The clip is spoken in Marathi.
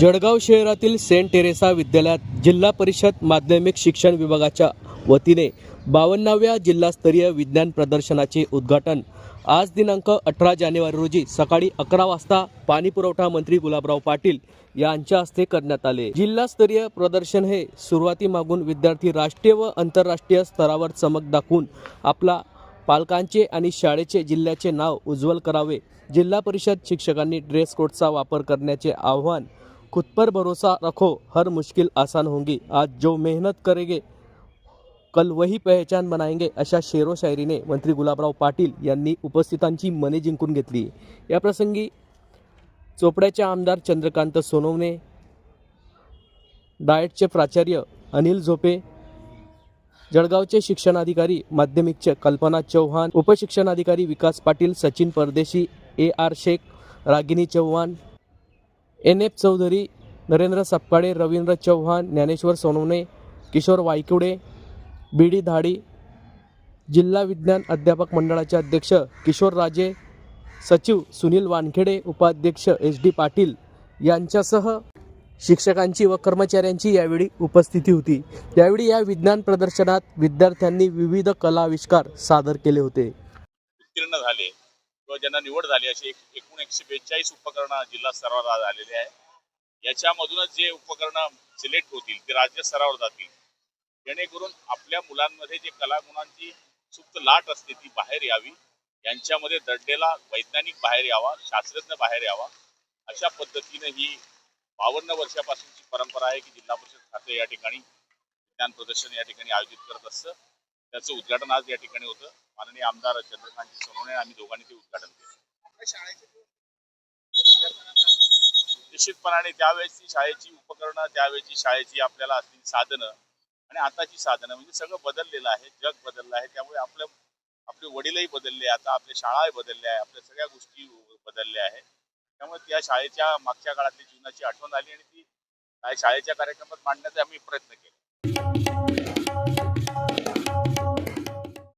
जळगाव शहरातील सेंट टेरेसा विद्यालयात जिल्हा परिषद माध्यमिक शिक्षण विभागाच्या वतीने बावन्नाव्या जिल्हास्तरीय विज्ञान प्रदर्शनाचे उद्घाटन. आज दिनांक अठरा जानेवारी रोजी सकाळी अकरा वाजता पाणी पुरवठा मंत्री गुलाबराव पाटील यांच्या हस्ते करण्यात आले. जिल्हास्तरीय प्रदर्शन हे सुरुवातीमागून विद्यार्थी राष्ट्रीय व आंतरराष्ट्रीय स्तरावर चमक दाखवून आपला पालकांचे आणि शाळेचे जिल्ह्याचे नाव उज्ज्वल करावे. जिल्हा परिषद शिक्षकांनी ड्रेस कोडचा वापर करण्याचे आव्हान खुद पर भरोसा रखो हर मुश्किल आसान होंगी। आज जो मेहनत करेंगे कल वही पहचान बनाएंगे अशा शेरो शायरीने मंत्री गुलाबराव पाटील यांनी उपस्थितांची मने जिंकून घेतली. या प्रसंगी चोपड्याचे आमदार चंद्रकांत सोनवणे डाएटचे प्राचार्य अनिल झोपे जळगावचे शिक्षणाधिकारी माध्यमिकचे कल्पना Chavan उपशिक्षणाधिकारी Vikas Patil Sachin Pardeshi A R Shaikh Ragini Chavan N F Chaudhari Narendra Sapkale Ravindra Chavan Dnyaneshwar Sonawane Kishor Waikude B D Dhadi जिल्हा विज्ञान अध्यापक मंडळाचे अध्यक्ष किशोर राजे सचिव सुनील वानखेडे उपाध्यक्ष एच डी पाटील यांच्यासह शिक्षकांची व कर्मचाऱ्यांची यावेळी उपस्थिती होती. यावेळी या विज्ञान प्रदर्शनात विद्यार्थ्यांनी विविध कलाविष्कार सादर केले होते. उत्तीर्ण झाले. किंवा ज्यांना निवड झाली अशी एक एकूण एकशे बेचाळीस उपकरणं जिल्हा स्तरावर झालेली आहे याच्यामधूनच जे उपकरणं सिलेक्ट होतील ते राज्य स्तरावर जातील. जेणेकरून आपल्या मुलांमध्ये जे कलागुणांची सुप्त लाट असते ती बाहेर यावी. यांच्यामध्ये दडलेला वैज्ञानिक बाहेर यावा शास्त्रज्ञ बाहेर यावा. अशा पद्धतीने ही बावन्न वर्षापासूनची परंपरा आहे की जिल्हा परिषद खाते या ठिकाणी विज्ञान प्रदर्शन या ठिकाणी आयोजित करत असतं. त्याचं उद्घाटन आज या ठिकाणी होतं. माननीय आमदार चंद्रकांत सोनवणे आम्ही दोघांनी ते उद्घाटन केलं. निश्चितपणाने त्यावेळेसची शाळेची उपकरणं त्यावेळेची शाळेची आपल्याला असलेली साधनं आणि आताची साधनं म्हणजे सगळं बदललेलं आहे जग बदललं आहे. त्यामुळे आपलं आपले वडीलही बदलले आता आपल्या शाळाही बदलल्या आहे आपल्या सगळ्या गोष्टी बदलल्या आहेत त्यामुळे त्या शाळेच्या मागच्या काळातली जीवनाची आठवण आली आणि ती काय शाळेच्या कार्यक्रमात मांडण्याचा आम्ही प्रयत्न केला.